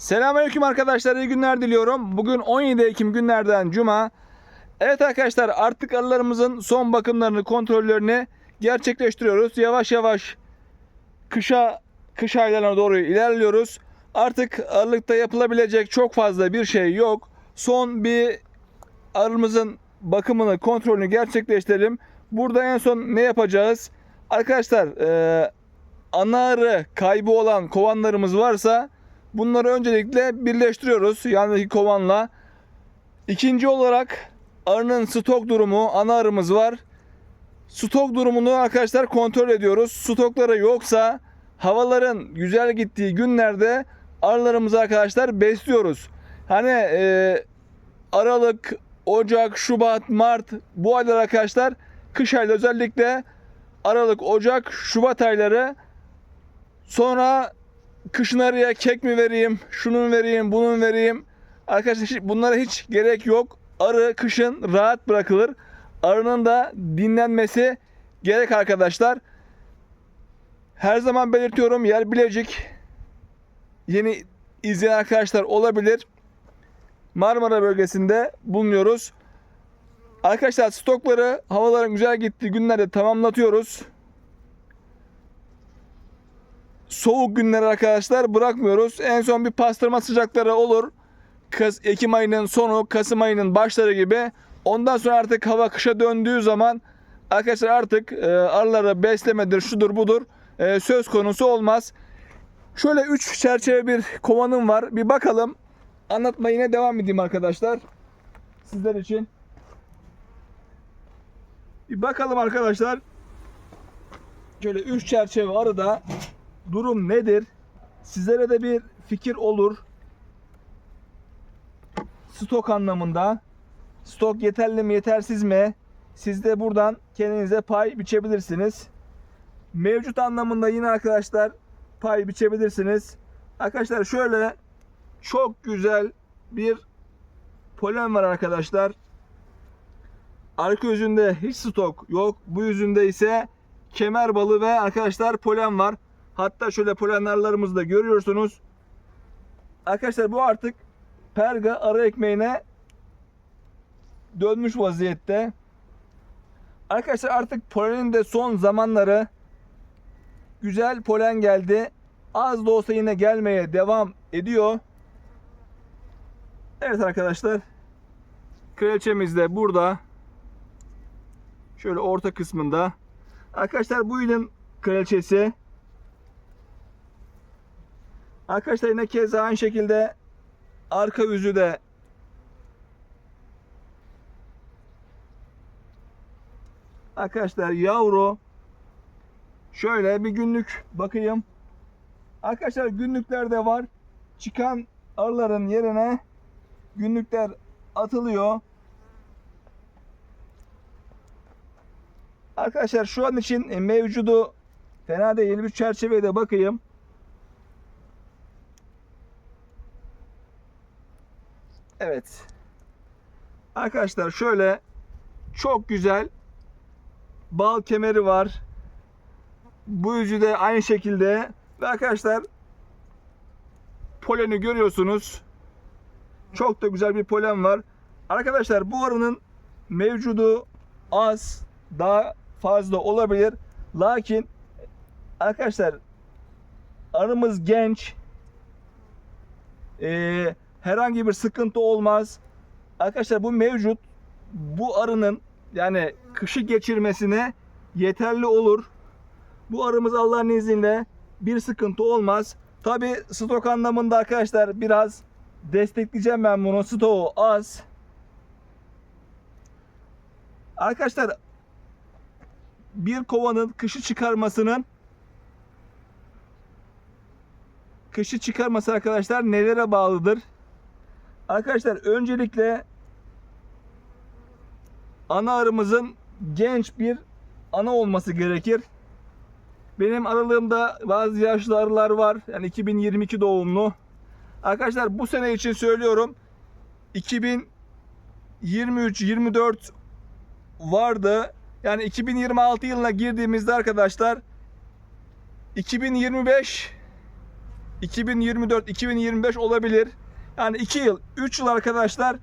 Selamünaleyküm arkadaşlar. iyi günler diliyorum. Bugün 17 Ekim günlerden Cuma. Evet arkadaşlar artık arılarımızın son bakımlarını, kontrollerini gerçekleştiriyoruz. Yavaş yavaş kışa kış aylarına doğru ilerliyoruz. Artık arılıkta yapılabilecek çok fazla bir şey yok. Son bir arımızın bakımını, kontrolünü gerçekleştirelim. Burada en son ne yapacağız? Arkadaşlar eee ana arı kaybı olan kovanlarımız varsa bunları öncelikle birleştiriyoruz yandaki kovanla. İkinci olarak arının stok durumu, ana arımız var. Stok durumunu arkadaşlar kontrol ediyoruz. Stokları yoksa havaların güzel gittiği günlerde arılarımızı arkadaşlar besliyoruz. Hani e, Aralık, Ocak, Şubat, Mart bu aylar arkadaşlar kış ayları özellikle Aralık, Ocak, Şubat ayları sonra kışın arıya kek mi vereyim, şunun vereyim, bunun vereyim. Arkadaşlar hiç- bunlara hiç gerek yok. Arı kışın rahat bırakılır. Arının da dinlenmesi gerek arkadaşlar. Her zaman belirtiyorum yer Bilecik. Yeni izleyen arkadaşlar olabilir. Marmara bölgesinde bulunuyoruz. Arkadaşlar stokları havaların güzel gittiği günlerde tamamlatıyoruz. Soğuk günler arkadaşlar bırakmıyoruz. En son bir pastırma sıcakları olur. Kız, Ekim ayının sonu, Kasım ayının başları gibi. Ondan sonra artık hava kışa döndüğü zaman arkadaşlar artık e, arılara beslemedir, şudur budur e, söz konusu olmaz. Şöyle 3 çerçeve bir kovanım var. Bir bakalım. Anlatmaya yine devam edeyim arkadaşlar. Sizler için. Bir bakalım arkadaşlar. Şöyle 3 çerçeve arıda durum nedir? Sizlere de bir fikir olur. Stok anlamında. Stok yeterli mi yetersiz mi? Siz de buradan kendinize pay biçebilirsiniz. Mevcut anlamında yine arkadaşlar pay biçebilirsiniz. Arkadaşlar şöyle çok güzel bir polen var arkadaşlar. Arka yüzünde hiç stok yok. Bu yüzünde ise kemer balı ve arkadaşlar polen var. Hatta şöyle polenlerlerimizi de görüyorsunuz. Arkadaşlar bu artık perga arı ekmeğine dönmüş vaziyette. Arkadaşlar artık polenin de son zamanları güzel polen geldi. Az da olsa yine gelmeye devam ediyor. Evet arkadaşlar. Kraliçemiz de burada. Şöyle orta kısmında. Arkadaşlar bu yılın kraliçesi. Arkadaşlar yine keza aynı şekilde arka yüzü de Arkadaşlar yavru şöyle bir günlük bakayım. Arkadaşlar günlükler de var. Çıkan arıların yerine günlükler atılıyor. Arkadaşlar şu an için mevcudu fena değil. Bir çerçeveye de bakayım. Evet. Arkadaşlar şöyle çok güzel bal kemeri var. Bu yüzü de aynı şekilde ve arkadaşlar poleni görüyorsunuz. Çok da güzel bir polen var. Arkadaşlar bu arının mevcudu az, daha fazla olabilir. Lakin arkadaşlar arımız genç. Ee, herhangi bir sıkıntı olmaz. Arkadaşlar bu mevcut. Bu arının yani kışı geçirmesine yeterli olur. Bu arımız Allah'ın izniyle bir sıkıntı olmaz. Tabi stok anlamında arkadaşlar biraz destekleyeceğim ben bunu. Stoğu az. Arkadaşlar bir kovanın kışı çıkarmasının kışı çıkarması arkadaşlar nelere bağlıdır? Arkadaşlar öncelikle ana arımızın genç bir ana olması gerekir. Benim aralığımda bazı yaşlı arılar var. Yani 2022 doğumlu. Arkadaşlar bu sene için söylüyorum. 2023-24 vardı. Yani 2026 yılına girdiğimizde arkadaşlar 2025 2024-2025 olabilir. Yani 2 yıl, 3 yıl arkadaşlar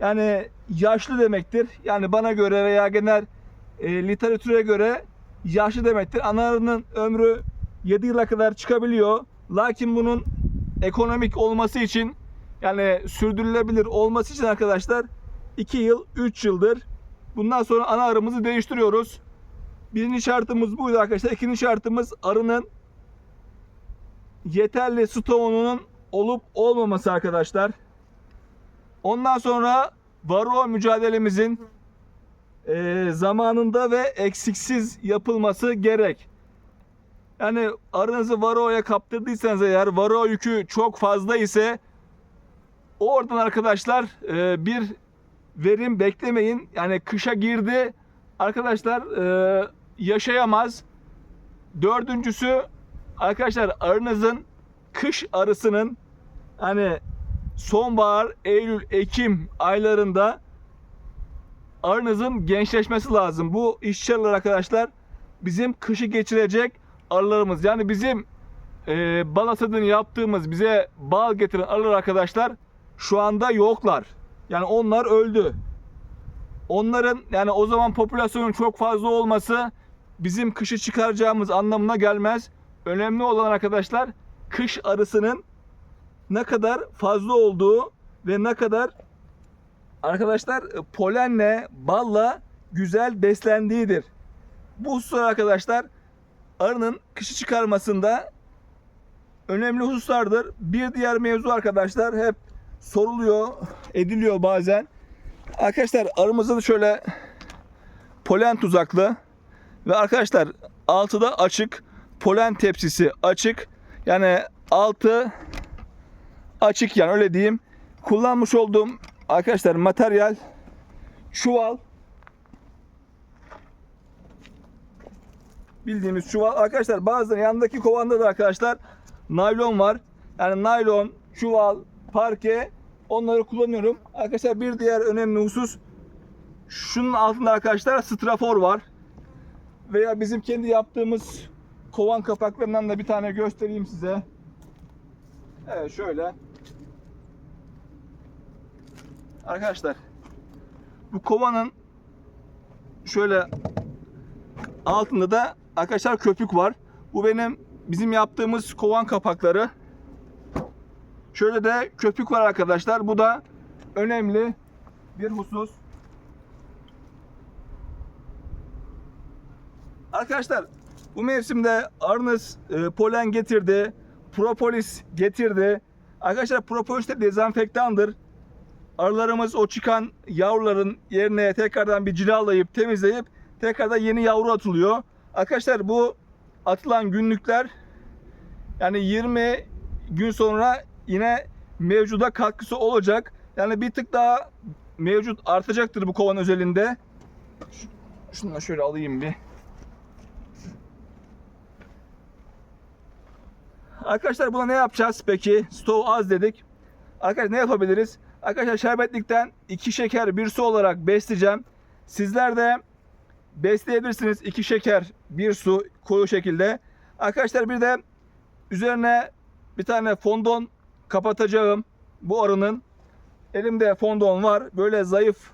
yani yaşlı demektir. Yani bana göre veya genel e, literatüre göre yaşlı demektir. Analarının ömrü 7 yıla kadar çıkabiliyor. Lakin bunun ekonomik olması için yani sürdürülebilir olması için arkadaşlar 2 yıl 3 yıldır. Bundan sonra ana arımızı değiştiriyoruz. Birinci şartımız buydu arkadaşlar. İkinci şartımız arının yeterli stoğunun olup olmaması arkadaşlar. Ondan sonra varroa mücadelemizin e, zamanında ve eksiksiz yapılması gerek. Yani arınızı varroa'ya kaptırdıysanız eğer varroa yükü çok fazla ise oradan arkadaşlar e, bir verim beklemeyin. Yani kışa girdi arkadaşlar e, yaşayamaz. Dördüncüsü arkadaşlar arınızın kış arısının hani sonbahar, Eylül, Ekim aylarında arınızın gençleşmesi lazım. Bu işçi arılar arkadaşlar bizim kışı geçirecek arılarımız. Yani bizim e, bal hasadını yaptığımız bize bal getiren arılar arkadaşlar şu anda yoklar. Yani onlar öldü. Onların yani o zaman popülasyonun çok fazla olması bizim kışı çıkaracağımız anlamına gelmez. Önemli olan arkadaşlar kış arısının ne kadar fazla olduğu ve ne kadar arkadaşlar polenle, balla güzel beslendiğidir. Bu hususlar arkadaşlar arının kışı çıkarmasında önemli hususlardır. Bir diğer mevzu arkadaşlar hep soruluyor, ediliyor bazen. Arkadaşlar arımızın şöyle polen tuzaklı ve arkadaşlar altı da açık. Polen tepsisi açık. Yani altı açık yani öyle diyeyim. Kullanmış olduğum arkadaşlar materyal çuval bildiğimiz çuval. Arkadaşlar bazen yanındaki kovanda da arkadaşlar naylon var. Yani naylon, çuval, parke onları kullanıyorum. Arkadaşlar bir diğer önemli husus şunun altında arkadaşlar strafor var. Veya bizim kendi yaptığımız kovan kapaklarından da bir tane göstereyim size. Evet şöyle. Arkadaşlar bu kovanın şöyle altında da arkadaşlar köpük var. Bu benim bizim yaptığımız kovan kapakları. Şöyle de köpük var arkadaşlar. Bu da önemli bir husus. Arkadaşlar bu mevsimde arınız e, polen getirdi. Propolis getirdi. Arkadaşlar propolis de dezenfektandır. Arılarımız o çıkan yavruların yerine tekrardan bir cilalayıp temizleyip tekrardan yeni yavru atılıyor. Arkadaşlar bu atılan günlükler yani 20 gün sonra yine mevcuda katkısı olacak. Yani bir tık daha mevcut artacaktır bu kovan özelinde. Şunu da şöyle alayım bir. Arkadaşlar buna ne yapacağız peki? Stoğu az dedik. Arkadaşlar ne yapabiliriz? Arkadaşlar şerbetlikten iki şeker bir su olarak besleyeceğim. Sizler de besleyebilirsiniz. iki şeker bir su koyu şekilde. Arkadaşlar bir de üzerine bir tane fondon kapatacağım bu arının. Elimde fondon var. Böyle zayıf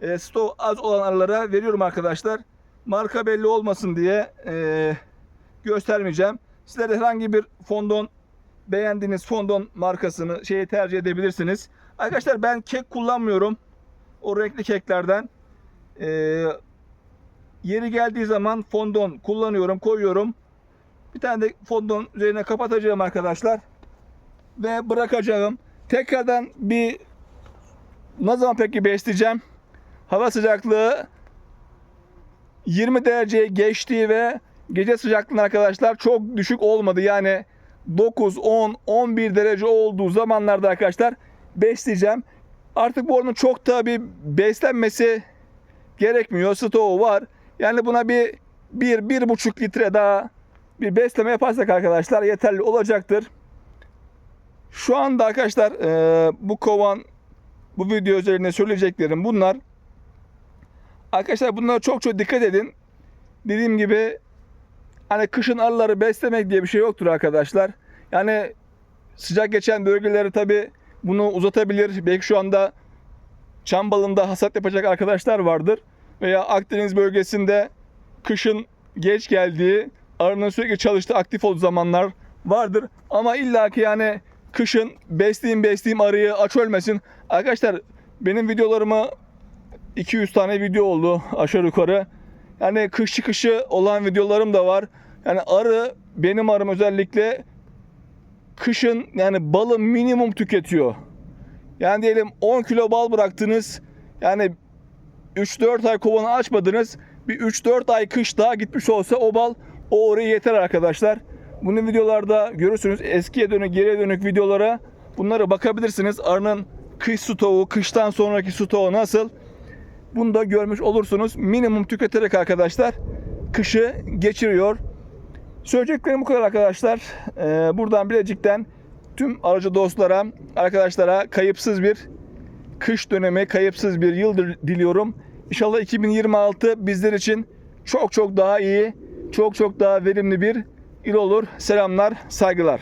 e, stoğu az olan arılara veriyorum arkadaşlar. Marka belli olmasın diye e, göstermeyeceğim. Sizler herhangi bir fondon beğendiğiniz fondon markasını şeyi tercih edebilirsiniz. Arkadaşlar ben kek kullanmıyorum. O renkli keklerden. Ee, yeri geldiği zaman fondon kullanıyorum, koyuyorum. Bir tane de fondon üzerine kapatacağım arkadaşlar. Ve bırakacağım. Tekrardan bir ne zaman peki besleyeceğim? Hava sıcaklığı 20 dereceye geçtiği ve gece sıcaklığında arkadaşlar çok düşük olmadı. Yani 9, 10, 11 derece olduğu zamanlarda arkadaşlar besleyeceğim. Artık bu arının çok da bir beslenmesi gerekmiyor. Stoğu var. Yani buna bir 1 1,5 litre daha bir besleme yaparsak arkadaşlar yeterli olacaktır. Şu anda arkadaşlar e, bu kovan bu video üzerine söyleyeceklerim bunlar. Arkadaşlar bunlara çok çok dikkat edin. Dediğim gibi hani kışın arıları beslemek diye bir şey yoktur arkadaşlar. Yani sıcak geçen bölgeleri tabi bunu uzatabilir. Belki şu anda çam balında hasat yapacak arkadaşlar vardır. Veya Akdeniz bölgesinde kışın geç geldiği, arının sürekli çalıştığı aktif olduğu zamanlar vardır. Ama illaki yani kışın besleyeyim besleyeyim arıyı aç ölmesin. Arkadaşlar benim videolarımı 200 tane video oldu aşağı yukarı. Yani kış çıkışı olan videolarım da var. Yani arı benim arım özellikle kışın yani balı minimum tüketiyor. Yani diyelim 10 kilo bal bıraktınız. Yani 3-4 ay kovanı açmadınız. Bir 3-4 ay kış daha gitmiş olsa o bal o oraya yeter arkadaşlar. Bunu videolarda görürsünüz. Eskiye dönük geriye dönük videolara bunlara bakabilirsiniz. Arının kış stoğu, kıştan sonraki stoğu nasıl? Bunu da görmüş olursunuz. Minimum tüketerek arkadaşlar kışı geçiriyor. Söyleyeceklerim bu kadar arkadaşlar. Ee, buradan Bilecik'ten tüm aracı dostlara, arkadaşlara kayıpsız bir kış dönemi, kayıpsız bir yıl diliyorum. İnşallah 2026 bizler için çok çok daha iyi, çok çok daha verimli bir yıl olur. Selamlar, saygılar.